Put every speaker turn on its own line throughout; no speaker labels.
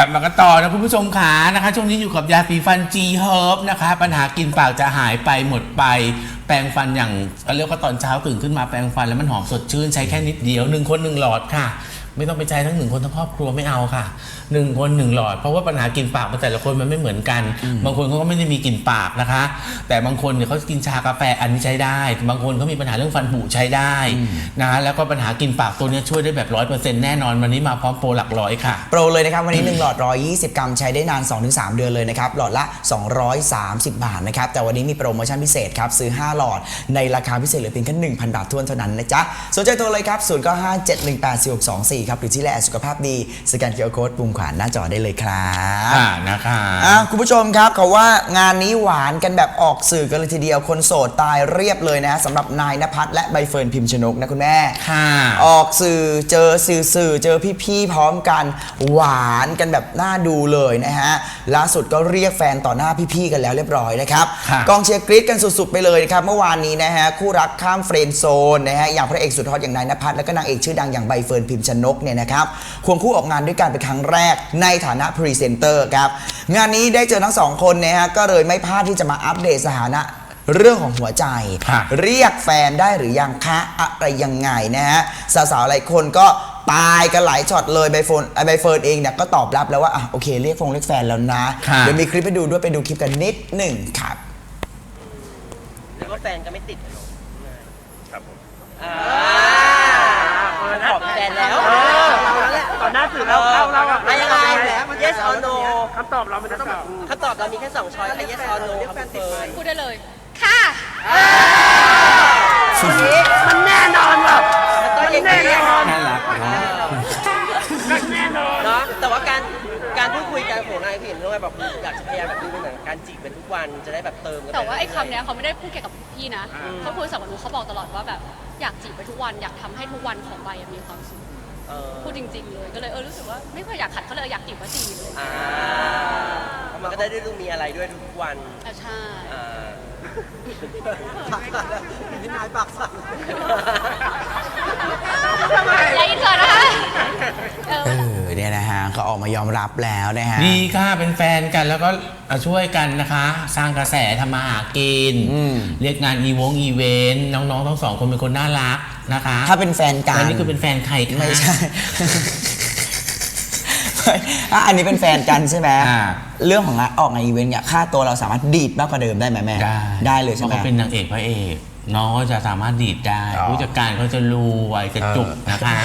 ลับมากันต่อนะคุณผู้ชมขานะคะ ช่วงนี้อยู่กับยาสีฟัน G Herb นะคะ ปัญหากินปากจะหายไปหมดไป แปรงฟันอย่างเรียกว่าตอนเช้าตื่นขึ้นมาแปรงฟันแล้วมันหอมสดชื่นใช้แค่นิดเดียวหนึ่งคนหนึ่งหลอดค่ะ ไม่ต้องไปใช้ทั้งหนึ่งคนทั้งครอบครัวไม่เอาค่ะ หนึ่งคนหนึ่งหลอด เพราะว่าปัญหากินปากมันแต่ละคนมันไม่เหมือนกัน บางคนเขาก็ไม่ได้มีกลิ่นปากนะคะ แต่บางคนเนี่ยเขากินชากาแฟอันนี้ใช้ได้ บางคนเขามีปัญหาเรื่องฟันผุใช้ได้นะแล้วก็ปัญหากินปากตัวเนี้ยช่วยได้แบบร้อยเปอร์เซ็นต์แน่นอนวันนี้มาพร้อมโปรหลักร้อยค่ะ
โปรเลยนะครับวันนี้ 1 หลอด 120 กรัมใช้ได้นาน 2-3 เดือนเลยนะครับหลอดละ 230 บาทนะครับแต่วันนี้มีโปรโมชั่นพิเศษครับซื้อ 5 หลอดในราคาพิเศษเหลือเพียงแค่1,000 บาททวนเท่านั้นนะจ๊ะสนใจโทรเลยครับ0957184624ครับหรือที่แลสุขภาพดีสแกนเคอร์โค้ดปุ่มขวาหน้าจอได้เลยครับ
อ่านะคะ
อะคุณผู้ชมครับเขาว่างานนี้หวานกันแบบออกสื่อกันเลยทีเดียวคนโสดตายเรียบเลยนะสำหรับนายนภัสและใบเฟิร์นพิมชนกนะคุณแม่
ค่ะ
ออกสื่อเจอสื่อสื่อเจอพี่ๆพร้อมกัน หวานกันแบบน่าดูเลยนะฮะล่าสุดก็เรียกแฟนต่อหน้าพี่ๆกันแล้วเรียบร้อยนะครับ
ค่ะ
กองเชียร์กรี๊ดกันสุดๆไปเลยนะครับเมื่อวานนี้นะฮะคู่รักข้ามเฟรนด์โซนนะฮะอย่างพระเอกสุดฮอตอย่างนายนภัสและก็นางเอกชื่อดังอย่างใบเฟิร์นพิมชนกเนี่ยนะครับควงคู่ออกงานด้วยกันเป็นครั้งแรกในฐานะพรีเซนเตอร์ครับ งานนี้ได้เจอทั้งสองคนนะฮะก็เลยไม่พลาดที่จะมาอัปเดตสถานะเรื่องของหัวใจ
ค่ะ
เรียกแฟนได้หรือยังคะอะไรยังไงนะฮะสาวๆหลายคนก็ตายกันหลายช็อตเลยใบเฟิร์นใบเฟิร์นเองเนี่ยก็ตอบรับแล้วว่าอะโอเคเรียกฟงเรียกแฟนแล้วนะ
ค่ะ
เดี๋ยวมีคลิปให้ดูด้วยไปดูคลิปกันนิดหนึ่งครับ
แล้วก็แฟนก็ไม่ติดอะเนาะ
ครับผม
อ่าขอบแฟนแล้ว
ตอน หน้าสื่อเราเราเราอะ
ไม่ยังไง yes or no
คำตอบเรามันจะต้องแบบ
คำตอบเรามีแค่สองช้อยค่ะ yes or no ครับคุณเฟิร์น
พูดได้เลย ค่ะ
มันแน่นอนว่ะ
มันก็อย่างนี้
แน่นอน
น่ารักเนอะ
แน่นอน
เนาะแต่ว่าการการพูดคุยกันของนายเห็นด้วยแบบอยากจะพยายามแบบดูเป็นเหมือนการจีบเป็นทุกวันจะได้แบบเติมกันป
แต่ว่าไอ้
เรื่ยๆ
คำเนี้ยเขาไม่ได้พูดเกี่ยวกับพี่นะ เขาพูดสำหรับหนูเขาบอกตลอดว่าแบบอยากจีบไปทุกวัน อยากทำให้ทุกวันของใบอะมีความสุข
เออ
พูดจริง ๆ เลยก็เลยเออรู้สึกว่าไม่ค่อยอยากขัดเขาเลยอยากจีบก็จีบเลย
อ่ามันก็ได้ดูมีอะไรด้วยทุกวัน
อะใช่
อ่า พี่นายปากสั่น
แล้วอินเสิร์ตนะคะเออ
เออเนี่ยนะฮะเขาออกมายอมรับแล้วนะฮะ
ดีค่ะเป็นแฟนกันแล้วก็ช่วยกันนะคะ สร้างกระแสทำมาหากิน
อืม
เรียกงานอีวงอีเวนต์น้องๆทั้งสองคนเป็นคนน่ารัก นะคะ
ถ้าเป็นแฟนกัน
อันนี้คือเป็นแฟนใครคะ
ไม่ใช่อะอันนี้เป็นแฟนกันใช่ไหม
อ่า
เรื่องของงานออกงานอีเวนต์เนี่ยค่าตัวเราสามารถดีดมากกว่าเดิมได้ไหมแม่
ได้
ได้เลยใช่ไหม
พราะเขาเป็นนางเอกพระเอกน้องก็จะสามารถดีดได้
อ๋อ
ผู้จัดการเขาจะรวยจะจุก
เออ
นะคะ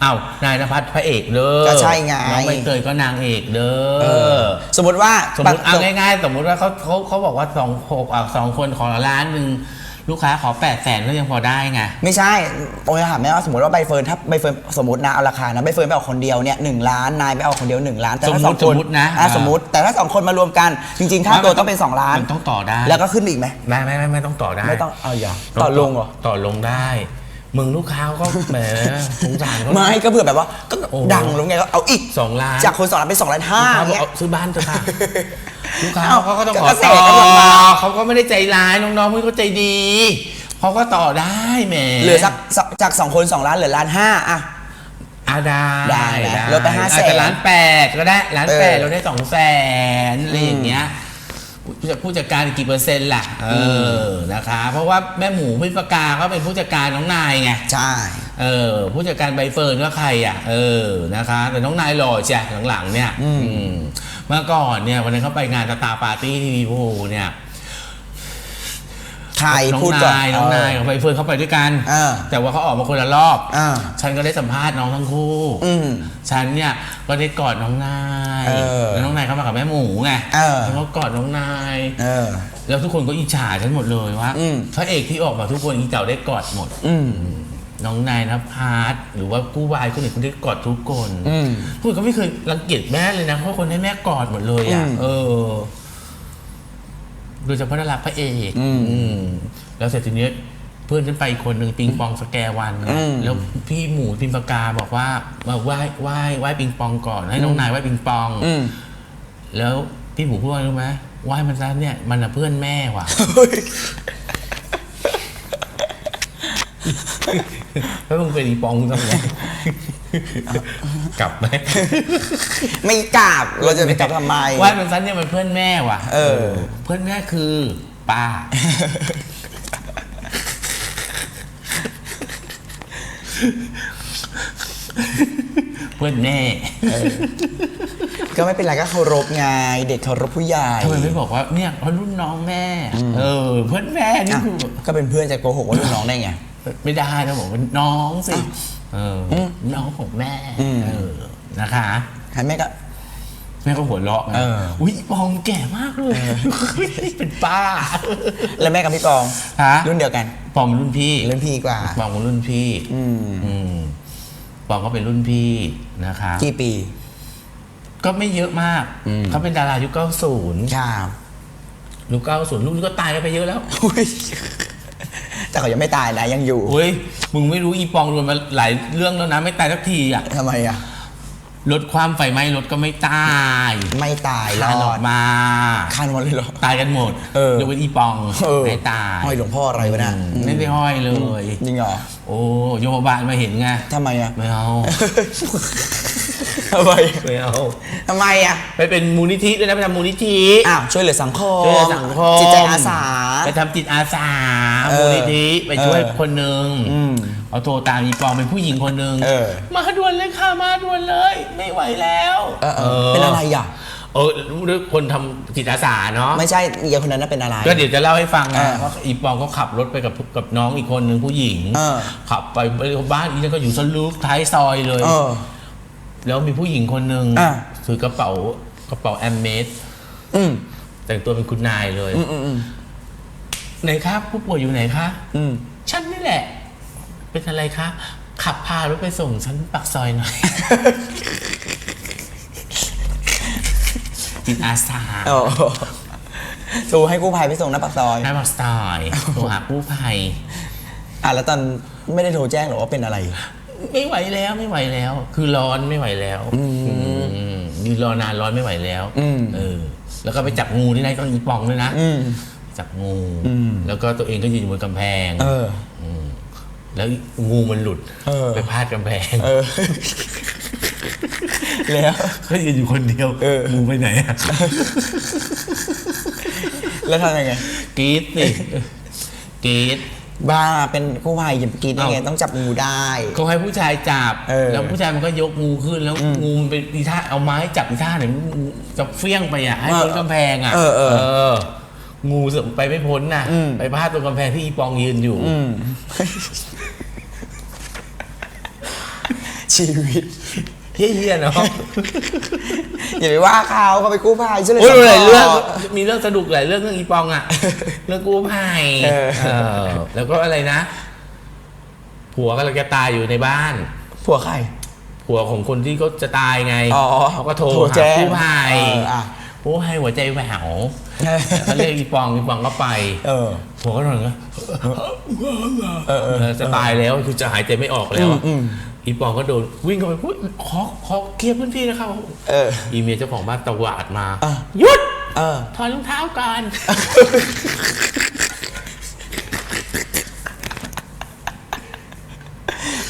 เอ้านายนภัสพระเอกเด้อ
ก็ใช่ไง
น้องใบเตยก็นางเอกเด้
เอ
อ
อสมมติว่า
สมมติเอาง่ายๆ สมมติว่าเขาเขาเขาบอกว่าสองหกอะสองคนขอล้านหนึ่ง ลูกค้าขอแปดแสนก็ยังพอได้ไง
ไม่ใช่โอ้ยถามแม่ว่าสมมติว่าใบเฟิร์นถ้าใบเฟิร์นสมมตินะเอาราคานะใบเฟิร์นไปเอาคนเดียวเนี่ยหนึ่งล้านนายไปเอาคนเดียวหนึ่งล้านแต่ถ้า
สมมุ
สอ
ติ
งคน
สมมุตินะ
อะ
อ่า
สมมติแต่ถ้าสองคนมารวมกันจริงๆค่าตัวต้องเป็นสองล้าน
มันต้องต่อได้
แล้วก็ขึ้นอีกไหม
ไม่ไม่ไม่ไม่ต้องต่อได้
ไม่ต้องเอาอย่างต่อลงเหรอ
ต่อลงได้ มึงลูกค้าเขาก็แหมสงสารเขา
ไม่ก็เผื่อแบบว่าก็
โอ้
ดังลงไงก็เอาอีก
สองล้าน
จากคนสองล้านเป็นสองล้านห้า
ลูกค้าบอก
เงี้ย
เอาซื้อบ้านเถอะค่ะ ลูกค้า
เอ้า
เขาก็ต้อง
ก็
ขอ
เกษ
ต่
ตรกำลังมา
อเขาก็ไม่ได้ใจร้ายน้องๆเขาใจดีเขาก็ต่อได้แหม
เหลือสักสักจากสองคนสองล้านเหลือล้านห้าอะ
อะได้
ได้นะลดไป500,000
อาจจะล้านแปดก็ได้ล้าน
เออ
แปดเราได้สองแสนอะไรอย่างเงี้ยผู้จัดผู้จัดการกี่เปอร์เซ็นต์ล่ะเออนะคะ เพราะว่าแม่หมูพิปากาก็เป็นผู้จัดการน้องนายไง
ใช่
เออผู้จัดการใบเฟิร์นก็ใครอะ เออนะคะ แต่น้องนายหล่อจ้ะหลังๆเนี่ย
อืม
อืม เมื่อก่อนเนี่ยวันนั้นเขาไปงานสตาร์ปาร์ตี้ที่วีโวเนี่ย
ใคร
น้อง
พูดก่อน
นายน้องนายกับใบเฟิร์นเขาไปด้วยกัน
เออ
แต่ว่าเขาออกมาคนละรอบ
อ่า
ฉันก็ได้สัมภาษณ์น้องทั้งคู่
อืม
ฉันเนี่ยก็ได้กอดน้องนาย
เออ
แล้วน้องนายเข้ามากับแม่หมูไง
เออ
แล้วก็กอดน้องนาย
เออ
แล้วทุกคนก็อิจฉาฉันหมดเลยว่า
อืม
พระเอกที่ออกมาทุกคนอีเต่าได้กอดหมด
อืม
น้องนายนภัสหรือว่ากู้วายคนอื่นคนได้กอดทุกคน
อืม
พูดก็ไม่เคยรังเกียจแม่เลยนะเพราะคนให้แม่กอดหมดเลยอะ
อืม
เออโดยเฉพาะดาราพระเอก
อืม
อืมแล้วเสร็จทีเนี้ยเพื่อนฉันไปอีกคนหนึ่งปิงปองสแกวันไง
อืม
แล้วพี่หมูพิมปากกาบอกว่ามาไหว้ไหว้ไหว้ปิงปองก่อนให้น้องนายไหว้ปิงปอง
อืม
แล้วพี่หมูพูดว่ารู้ไหมไหว้มันซะเนี่ยมันน่ะเพื่อนแม่ว่ะ แล้วมึงเป็นอีปองมึงทำไงกลับไหม
ไม่กราบเราจะไปกราบทำไม
ว่ามันซันเนี่ยมันเพื่อนแม่ว่ะ
เออ
เพื่อนแม่คือป้าเพื่อนแม่
ก็ไม่เป็นไรก็เคารพไงเด็กเคารพผู้ใหญ่
ทำไมไม่บอกว่าเนี่ยเพราะรุ่นน้องแม่ เออ เพื่อนแม่นี่
อะ
คือ
ก็เป็นเพื่อนจะโกหกว่ารุ่นน้องได้ไง
ไม่ได้นะบอกว่าน้องสิเอออ
ม
น้องของแม่
อืม
เออนะคะ
ให้แม่ก็
แม่ก็หัวเราะนะ
เออ
อุ้ยปองแก่มากเลยเป็นป้า
แล้วแม่กับพี่ปอง
ฮะ
รุ่นเดียวกัน
ปองเป็นรุ่นพี่
รุ่นพี่กว่า
ปองเป็นรุ่นพี่
อืม
อืมปองก็เป็นรุ่นพี่นะคะ
กี่ปี
ก็ไม่เยอะมาก
อืม
เขาเป็นดารายุค90
ครับ
ยุค90ลูกนี้ก็ตายกันไปเยอะแล้ว
อุ๊ย แต่เขายังไม่ตายนะยังอยู่
เฮ้ย มึงไม่รู้อีปองโดนมาหลายเรื่องแล้วนะ ไม่ตายสักทีอะ
ทำไมอะ
ลดความไฟไหม้รถก็ไม่ตาย
ไม่ตายร
คานอ
อ
อ
ด
กมา
คานวันเลยเหรอ
ตายกันหมด
เออย
กเว้นอีปอง
เออ
ไม่ตาย
ห้อยหลวงพ่ออะไรวะน่ะ
มไม่ได้ห้อยเลย
จริงเหรอ
โอ้โยมบาลมาเห็นไง
ทำไมอะ
ไม่เอา
ทำไม
ไม่เอา
ทำไมอะ
ไปเป็นมูลนิธิด้วยนะไปทำมูลนิธิ
อ้าวช่วยเหลือสังคม
ช่วยเหลือสังคม
จิตใจอาสา
ไปทำจิตอาสา
เออ
มูลนิธิไปช่วย
เออ
คนหนึ่ง
อืม
เอาโทรตามอีปองเป็นผู้หญิงคนหนึ่ง
เออ
มาด่วนเลยค่ะมาด่วนเลย ไม่ไหวแล้ว
เออเออเป็นอะไรอะ
เออรู้ด้วยคนทำจิตอาสาเนาะ
ไม่ใช่เอียคนนั้นน่ะเป็นอะไร
ก็เดี๋ยวจะเล่าให้ฟัง
เอ
นะ
อ
ว่าอีปองก็ขับรถไปกับกับน้องอีกคนหนึ่งผู้หญิง
เออ
ขับไปบ้านอีนั่นก็อยู่สลูกท้ายซอยเลย
เออ
แล้วมีผู้หญิงคนหนึ่ง
อะ
ถือกระเป๋ากระเป๋าแอมเมส
อืม
แต่งตัวเป็นคุณนายเลย
อืมอืมอืม
ไหนครับผู้ป่วยอยู่ไหนคะ
อืม
ฉันนี่แหละ เป็นอะไรคะขับพารถไปส่งฉันปากซอยหน่อย จิตอาสา
โอ้โหโทรให้กู้ภัยไปส่งหน้าปากซอย
หน้าปากซอยโทรหากู้ภัย
อะแล้วตอนไม่ได้โทรแจ้งหรอว่าเป็นอะไร
ไม่ไหวแล้วไม่ไหวแล้ว คือร้อนไม่ไหวแล้วอืมยืนรอนานร้อนไม่ไหวแล้ว
อืม
เออ แล้วก็ไปจับงูที่ไหนต้องอีปองด้วยนะ
อืม
จับงู
อืม
แล้วก็ตัวเองก็ยืนอยู่บนกำแพง
เออ
มแล้วงูมันหลุด
เออ
ไปพาดกำแพง
เออแล้ว
ก็ยืนอยู่คนเดียว
เออ
งูไปไหนอะ
แล้วทำยังไง
กรีดสิกรีด
บ้าเป็นกู้ภัยอย่าไปกินได้ไง
เอ้า
ต้องจับงูได้
เขาให้ผู้ชายจับ
เออ
แล้วผู้ชายมันก็ยกงูขึ้นแล้วงูมันเป็นอีท่าเอาไม้จับอีท่าไหนงูจะเฟี้ยงไปอะให้พ้นกำแพงอะ
เออเออ
องูเสือกไปไม่พ้นน่ะ
อืม
ไปพาดตรงกำแพงที่อีปองยืนอยู่
อืม ชีวิต
เฮี้ยๆเนาะ
อย่าไปว่าเขาเขาไปกู้ภัยช่วยเหลื
โอ้ย
สังคม
หลายเรื่องมีเรื่องสนุกหลายเรื่องเรื่องอีปองอะเรื่องกู้ภัย
เออ
เออแล้วก็อะไรนะ ผัวกำลังจะตายอยู่ในบ้าน
ผัวใคร
ผัวของคนที่เขาจะตายไง
อ๋อ
เขาก็โทร
โทร
หา
แจ้ง
กู้ภัย
เอออะ
กู้ภัยหัวใจแหววเขาเรียกอีปองอีปองก็ไป
เออ
ผัวก็นอนก็
เออเออ
จะตายแล้วคือจะหายใจไม่ออกแล้ว อะ
อืม
อีปองก็โดนวิ่งเข้าไปพูดขอขอเคลียร์พื้นที่นะครับ
เออ
อีเมียเจ้าของบ้านตวาดมา
อะ
หยุด
เออ
ถอดรองเท้าก่อน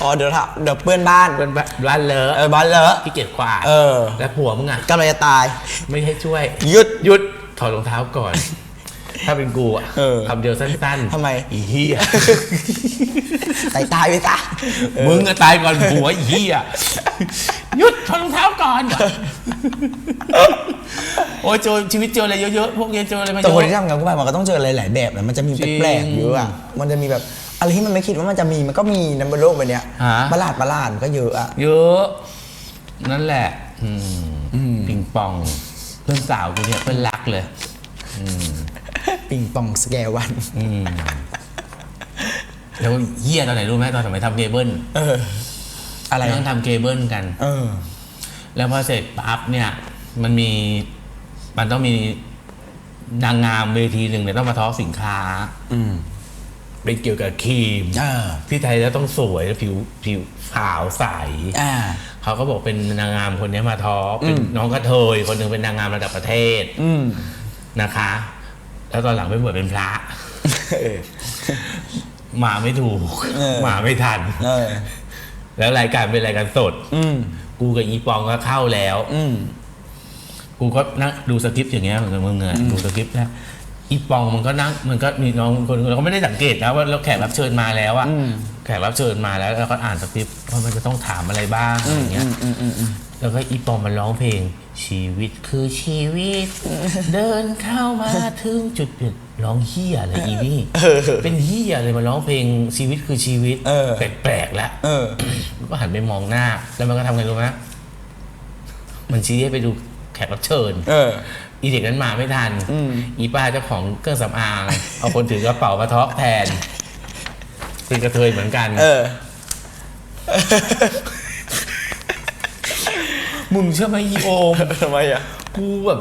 อ๋อเดี๋ยวถามเดี๋ยวเพื่อนบ้าน
เป็นบ้านเลอะ
เออบ้านเลอะ
ที่เกียจกวาด
เออ
แล้วผัวมึงอะ
กำลังจะตาย
ไม่ให้ช่วย
หยุด
หยุดถอดรองเท้าก่อน ถ้าเป็นกูอะ
เออ
คำเดียวสั้นๆ
ทำไม
อีเหี้ย
ตายตายไปซะเออ
มึงอะตายก่อนผัวอีเหี้ยหยุดถอดรองเท้าก่อนโอ้ยเจอชีวิตเจออะไรเยอะๆพวกเนี้ยเจออะไรมาเย
แต่คนที่
อะ
ทำงานกู้ภัยมันก็ต้องเจอหลายๆแบบนะมันจะมี
จริง
แปลกๆเยอะอะมันจะมีแบบอะไรที่มันไม่คิดว่ามันจะมีมันก็มีในบนโลกใบเนี้ย
ฮะ
ประหลาดประหลาดมันก็เยอะอะ
เยอะ นั่นแหละอืมปิงปอง เพื่อนสาวกูเนี่ยเพื่อนรักเลย
ปิงปองสแกวัน
อืมแล้วเหี้ยตอนไหนรู้ไหมตอนสมัยทำเคเบิล
เออ อะไร
ต้องทำเคเบิลกัน
เออ
แล้วพอเสร็จปั๊บเนี่ย มันมีมันต้องมีนางงามเวทีหนึ่งเนี่ยต้องมาทอล์กสินค้า
อืม
เป็นเกี่ยวกับครีม
อ่า
พี่ไทยแล้วต้องสวยแล้วผิวผิวขาวใส
อ่า
เขาก็บอกเป็นนางงามคนนี้มาทอล์กเป็น
อืม
น้องกระเทยคนหนึ่งเป็นนางงามระดับประเทศ
อืม
นะคะ แล้วตอนหลังไปบวชเป็นพระ
เออ
มมาไม่ถูก
เออ
มาไม่ทัน
เออ
แล้วรายการเป็นรายการสด
อืม
กูกับอีปองก็เข้าแล้ว
อืม
กูก็นั่งดูสคริปต์อย่างเงี้ยเหมือนกับมึงเงดูสคริปต์นะอีปองมันก็นั่งมันก็มีน้องคนเราก็ไม่ได้สังเกตนะว่าเราแขกรับเชิญมาแล้วอะ
อืม
แขกรับเชิญมาแล้วแล้วก็อ่านสคริปต์ว่ามันจะต้องถามอะไรบ้างอะไรอย่างเงี้ย
อืมอืมอืม
แล้วก็อีปองมันร้องเพลง ชีวิตคือชีวิต เดินเข้ามาถึงจุดเปลี่ยนร้องเฮียอะไรอีนี่
เออ
เป็นเฮียอะไรมาร้องเพลงชีวิตคือชีวิต
เออ
แปลกๆแล้ว
เออ
ก็หันไปมองหน้า แล้วมันก็ทำไงรู้ไหมมันชี้ให้ไปดูแขกรับเชิญ
เออ
อีเด็กนั้นมาไม่ทัน
อืม
อีป้าเจ้าของเครื่องสำอาง เอาคนถือกระเป๋ามาทอกแทนเป็นกระเทยเหมือนกัน
เออ
มึงเชื่อไหมอีโอม
ทำไมอะ
กูแบบ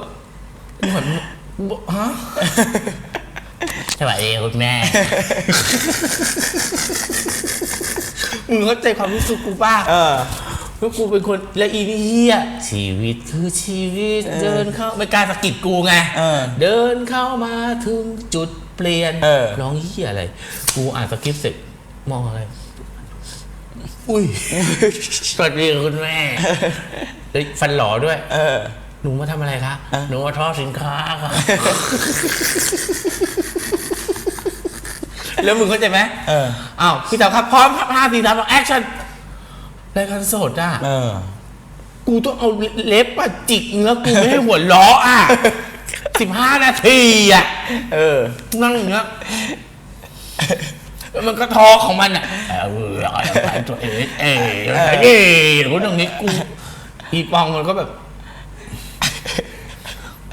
กูเหมือนกูบอกฮะสวัสดีคุณแม่ มึงเข้าใจความรู้สึกกูป่ะ
เออ
เพราะกูเป็นคนและอีนี่เฮียชีวิตคือชีวิต
เออ
เดินเข้าไม่กล้าสะกิดกูไง
เออ
เดินเข้ามาถึงจุดเปลี่ยน
เออ
ร้องเฮียอะไร กูอ่านสคริปต์เสร็จมองอะไร อุ้ยสวัสดีคุณแม่เฮ้ย ฟันหล่อด้วย
เออ
หนูมาทำอะไรคะ
เออ
หนูมาทอดสินค้าค่ะ แล้วมึงเข้าใจไหม
เออ
อ้าวพี่เต๋าครับพร้อมห้าสี่สามสองแอคชั่นรายการสดอะ
เออ
กูต้องเอาเล็บอะจิกเนื้อกูไม่ให้หัวล้ออะสิบห้านาทีอะ
เออ
นั่งอย่างเงี้ยแล้วมันก็ทอของมันอะเออไปตัวเองเอ๋เอ๋กูตรงนี้กู อีปองมันก็แบบ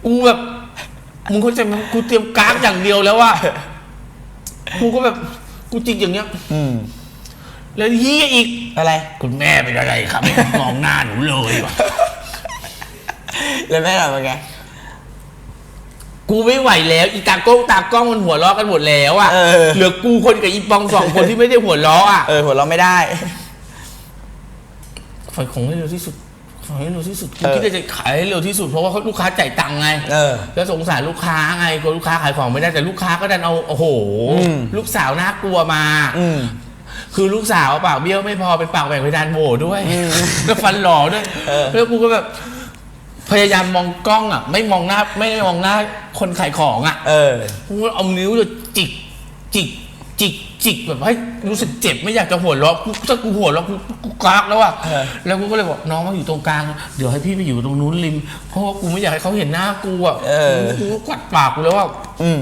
กูแบบมึงเข้าใจไหมกูเตรียมกราฟอย่างเดียวแล้วว่ากูก็แบบกูจิกอย่างเงี้ย
อืม
แล้วเฮียอีก
อะไร
คุณแม่เป็นอะไรครับไม่มองหน้าหนูเลยว่ะ
แล้วแม่ทำยังไง
กูไม่ไหวแล้ว อีตากล้องตากล้องมันหัวเราะกันหมดแล้วอะ
เออ
เหลือกูคนกับอีปองสองคนที่ไม่ได้หัวเราะอะ
เออหัวเราะไม่ได้
ขายของให้เร็วที่สุด ขายให้เร็วที่สุดกู
เออ
คิดว่าจะขายให้เร็วที่สุดเพราะว่าเขาลูกค้าจ่ายตังค์ไง
เออ
แล้วสงสารลูกค้าไงกลัวลูกค้าขายของไม่ได้แต่ลูกค้าก็ดันเอาโอ้โห
อืม
ลูกสาวน่ากลัวมา
อืม
คือลูกสาวปากเบี้ยวไม่พอเป็นปากแหว่งเพดานโหวด้วยแล้วฟันหล่อด้วย
เออ
แล้วกูก็แบบ พยายามมองกล้องอะ ไม่มองหน้าไม่มองหน้าคนขายของอะ
เออ
กูก็เอานิ้วจะจิกจิกจิก จิกแบบให้รู้สึกเจ็บไม่อยากจะหัวเราะกูถ้ากูหัวเราะกูกูกากแล้วอะ
เออ
แล้วกูก็เลยบอกน้องมาอยู่ตรงกลาง เดี๋ยวให้พี่ไปอยู่ตรงนู้นริม เพราะว่ากูไม่อยากให้เขาเห็นหน้ากูอะ
เออ
กูก็กัดปากกูแล้วอะ
อืม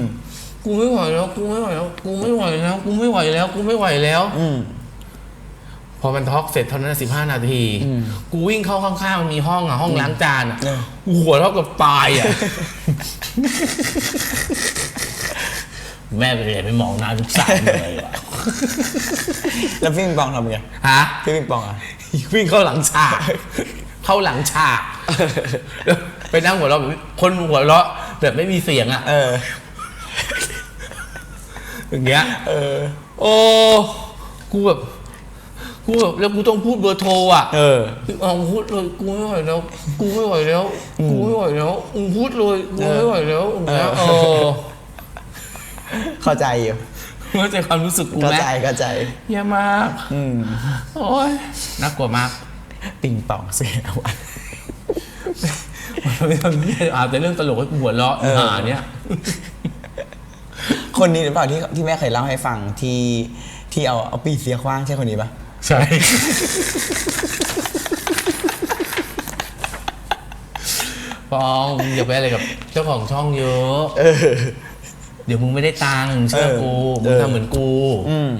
กูไม่ไหวแล้ว กูไม่ไหวแล้ว กูไม่ไหวแล้ว กูไม่ไหวแล้ว กูไม่ไหวแล้ว
อืม
พอมันทอกเสร็จเท่านั้นสิบห้านาที
อืม
กูวิ่งเข้าข้างๆมันมีห้องอะห้องล้างจานอะ
เออ
กูหัวเท่ากับตายอะ แม่เป็นไรไม่มองหน้าลูกสาวเลยว่ะ
แล้วพี่ปิงปองทำไง
ฮะ
พี่ปิงปองอะ
วิ่งเข้าหลังฉาก เข้าหลังฉากแล้วไปนั่งหัวเราะแบบคนหัวเราะแบบไม่มีเสียงอะ
เออ
อย่างเงี้ย
เออ
โอ้ กูแบบ กูแบบแล้วกูต้องพูดเบอร์โทรอะ
เออ
พี่อองพูดเลยกูไม่ไหวแล้ว กูไม่ไหวแล้ว กูไม่ไหวแล้วมึงพูดเลย กูไม่ไหวแล้วอย่างเงี้ย
เอ
เอ
อ
อ
เข้าใจอยู่
เข้าใจความรู้สึกกู
เข้า
ไหม
ใจเข้าใจ
เยี่ยมาก
อืม
โอ้ยน่ากลัวมาก
ปิงปองเสียวัน
มันไม่ทำเนี่ยอ่านแต่เรื่องตลกให้กูหัวเราะ
เออ
อ่าเนี่ย
คนนี้หรือเปล่าที่ที่แม่เคยเล่าให้ฟังที่ที่เอาเอาปีเสียคว้างใช่คนนี้ปะ
ใช่ ฟองมึงอย่าไปอะไรกับเจ้าของช่องเยอะ
เออ
เดี๋ยวมึงไม่ได้ตังค์เชื่อกู
เออ
มึงทำเหมือนกู
อืม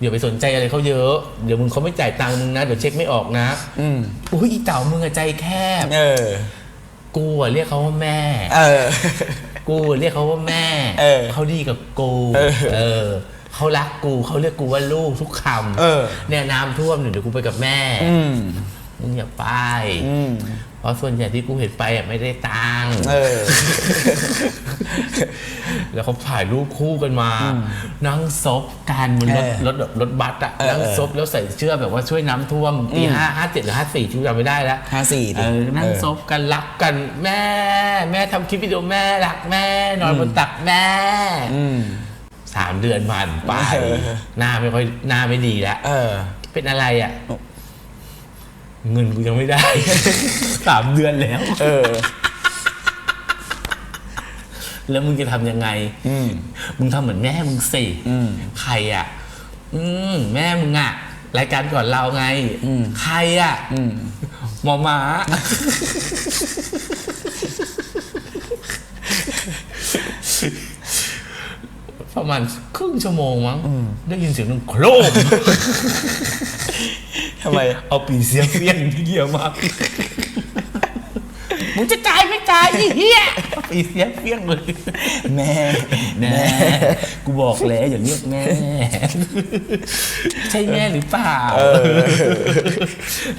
อย่าไปสนใจอะไรเขาเยอะ เดี๋ยวมึงเขาไม่จ่ายตังค์มึงนะ เดี๋ยวเช็คไม่ออกนะ
อืม
อุ้ยอีเต่ามึงอะใจแคบ
เออ
กูอะเรียกเขาว่าแม่
เออ
กูอะเรียกเขาว่าแม่
เออ
เขาดีกับกู
เออ
เออเขารักกูเขาเรียกกูว่าลูกทุกค
เออำ
เนี่ยน้ำท่วมเนี่ยเดี๋ยวกูไปกับแม่
อืม
มึงอย่าไป
อืม
เพราะส่วนใหญ่ที่กูเห็นไปอะไม่ได้ตังค์
เออ
แล้วเขาถ่ายรูปคู่กันมา นั่งซบกันบนรถ
เออ
รถรถบัสอะ
เออ
นั่งซบแล้วใส่เสื้อแบบว่าช่วยน้ำท่วมปีห้าห้าเจ็ดหรือห้าสี่ชูจำไม่ได้แล้ว
ห้าสี่
เออนั่งซบกันรักกันแม่ แม่ทำคลิปวิดีโอแม่รักแม่ นอนบนตักแม่
อืม
สามเดือนผ่านไป
เออ
หน้าไม่ค่อยหน้าไม่ดีแล้ว
เออ
เป็นอะไรอะ เงินกูยังไม่ได้ สามเดือนแล้ว
เออ
แล้วมึงจะทำยังไง
อืม
มึงทำเหมือนแม่มึงสิ
อืม
ใครอะ อืม แม่มึงอะ รายการก่อนเราไง
อืม
ใครอะ
อืม
หมอม้าประมาณครึ่งชั่วโมงมั้งได้ยินเสียงนึงโครม
ทำไม
เอาปีเสียเฟี้ยงที่เยี่ยมาก มึงจะจ่ายไม่จ่ายไอ้เหี้ยเอาปีเสียเฟี้ยงเลย
แม่
แม่กูบอกแล้วอย่างเรียกแม่ ใช่แม่หรือเปล่า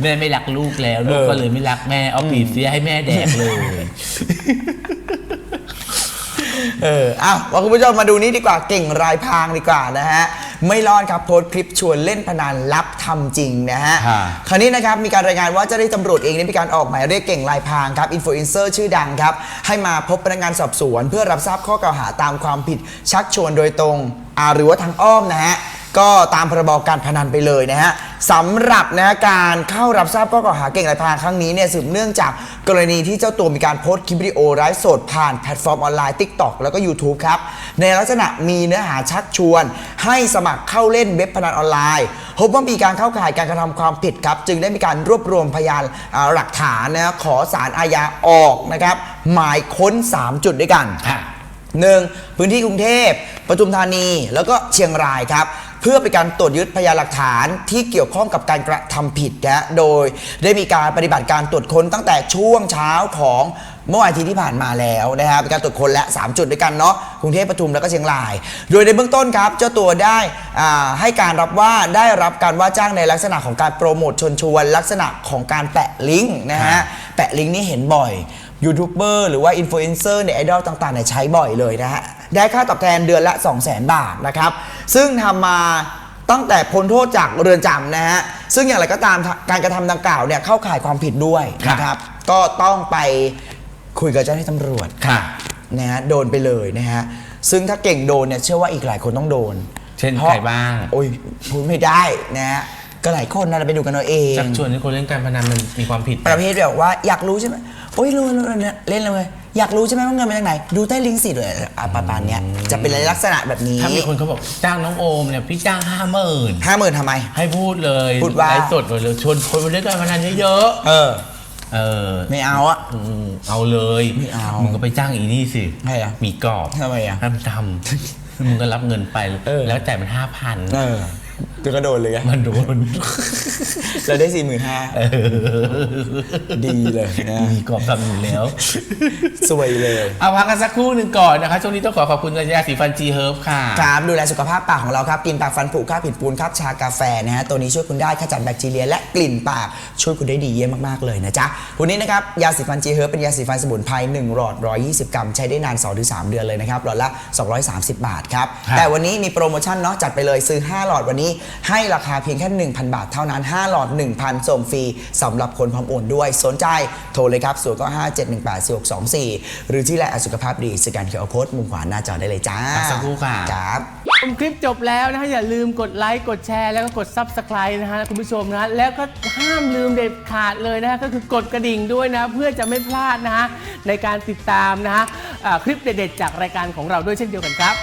แม่ไม่รักลูกแล้วลูกก็เลยไม่รักแม่เอาปีเสียให้แม่แดกเลย
เอออ้าวว่าคุณผู้ชมมาดูนี้ดีกว่าเก่งรายพรางดีกว่านะฮะ ไม่รอดครับโพสต์คลิปชวนเล่นพนันลับทำจริงนะฮะ
ค่ะ
คราวนี้นะครับมีการรายงานว่าเจ้าหน้าที่ตำรวจเองได้มีการออกหมายเรียกเก่งลายพรางครับอินฟลูเอนเซอร์ชื่อดังครับ ให้มาพบพนักงานสอบสวน เพื่อรับทราบข้อกล่าวหาตามความผิดชักชวนโดยตรงอ่าหรือว่าทางอ้อมนะฮะ ก็ตามพรบการพนันไปเลยนะฮะสำหรับนะการเข้ารับทราบข้อกล่าวหาเก่งลายพรางครั้งนี้เนี่ยสืบเนื่องจากกรณีที่เจ้าตัวมีการโพสต์คลิปวิดีโอไลฟ์สดผ่านแพลตฟอร์มออนไลน์ TikTok แล้วก็ YouTube ครับ ในลักษณะมีเนื้อหาชักชวน ให้สมัครเข้าเล่นเว็บพนันออนไลน์พบว่ามีการเข้าข่ายการกระทำความผิดครับ จึงได้มีการรวบรวมพยานอ่าหลักฐานนะขอสารอาญาออกนะครับหมายค้น 3 จุดด้วยกัน
ค่ะ
หนึ่งพื้นที่กรุงเทพปทุมธานีแล้วก็เชียงรายครับ เพื่อเป็นการตรวจยึดพยานหลักฐานที่เกี่ยวข้องกับการกระทำผิดนะโดยได้มีการปฏิบัติการตรวจค้นตั้งแต่ช่วงเช้าของเมื่อวันอาทิตย์ที่ผ่านมาแล้วนะครับเป็นการตรวจค้นและ 3 จุดด้วยกันเนาะกรุงเทพปทุมแล้วก็เชียงราย โดยในเบื้องต้นครับ เจ้าตัวได้อ่าให้การรับว่าได้รับการว่าจ้างในลักษณะของการโปรโมทชวนชวน ลักษณะของการแปะลิงก์นะฮะแปะลิงก์นี่เห็นบ่อยยูทูบเบอร์หรือว่าอินฟลูเอนเซอร์ในไอดอลต่างๆเนี่ยใช้บ่อยเลยนะฮะได้ค่าตอบแทนเดือนละ 2 0 0 0 0 0 บาทนะครับ ซึ่งทำมาตั้งแต่พ้นโทษจากเรือนจำนะฮะ ซึ่งอย่างไรก็ตามการกระทำดังกล่าวเนี่ยเข้าข่ายความผิดด้วยนะครับ ก็ต้องไปคุยกับเจ้าหน้าที่ตำรวจ
ค่ะ
นะฮะโดนไปเลยนะฮะ ซึ่งถ้าเก่งโดนเนี่ยเชื่อว่าอีกหลายคนต้องโดน
เช่น
พราะ
ใครบ้าง
โอ้ยพูดไม่ได้นะฮะก็หลายคนนะเราไปดูกันเอาเอง
ชักชวนให้คนเล่นการพนันมันมีความผิด
ประเภทแบบว่าอยากรู้ใช่ไหมโอ้ยรู้รู้เนี่ยเล่นเลยเว้ย อยากรู้ใช่ไหมว่าเงินมาจากไหน ดูใต้ลิงก์สิเลยอะประมาณเนี้ยจะเป็นลักษณะแบบนี้
ถ้ามีคนเขาบอกจ้างน้องโอมเนี่ยพี่จ้างห้าหมื่น
ห้าหมื่นทำไม
ให้พูดเลย
พูดว่า
ไลฟ์สดเลยชวนคนมาเล่นการพนันเยอะ
เออ
ๆเออ
ไม่เอาอะ
อืมเอาเลย
ไม่เอา
มึงก็ไปจ้างอีนี่สิ
ใครอะ
มีกรอบ
ทำไมอะ
ห้ามทำมึงก็รับเงินไป
เออ
แล้วจ่ายมันห้าพัน
เออ จะกระโดดเลยอะ
มันโดน
เราได้สี่หมื่นห้า
เออ
ดีเลยนะ
มีกรอบทำอยู่แล้ว
สวยเลย
เอาพักกันสักครู่หนึ่งก่อนนะคะช่วงนี้ต้องขอขอบคุณยาสีฟันจีเฮิร์บค่ะ
ครับดูแลสุขภาพปากของเราครับ กินปากฟันผุข้าวผิดปูนครับชากาแฟนะฮะตัวนี้ช่วยคุณได้ขจัดแบคทีเรียและกลิ่นปากช่วยคุณได้ดีเยี่ยมมากๆเลยนะจ๊ะวันนี้นะครับยาสีฟันจีเฮิร์บเป็นยาสีฟันสมุนไพร1หลอด120 กรัม ใช้ได้นาน 2-3 เดือนเลยนะครับหลอดละ 230 บาทครับ
ครับ
แต่วันนี้มีโปรโมชั่นเนาะจัดไปเลยซื้อ 5 หลอดวันนี้ให้ราคาเพียงแค่ 1,000 บาทเท่านั้น 5 หลอด 1,000ส่งฟรีสำหรับคนพร้อมโอนด้วย สนใจโทรเลยครับ0 9 5 7 1 8 4 6 2 4 หรือที่ไลน์สุขภาพดีสแกนเคอร์โค้ดมุมขวาหน้าจอได้เลยจ้า
พักสักครู่ค่ะ
ครับ
ชมคลิปจบแล้วนะฮะอย่าลืมกดไลค์กดแชร์แล้วก็กด Subscribe นะฮะคุณผู้ชมนะฮะแล้วก็ห้ามลืมเด็ดขาดเลยนะฮะก็คือกดกระดิ่งด้วยนะ เพื่อจะไม่พลาดนะฮะในการติดตามนะฮะอ่าคลิปเด็ดๆจากรายการของเราด้วยเช่นเดียวกันครับ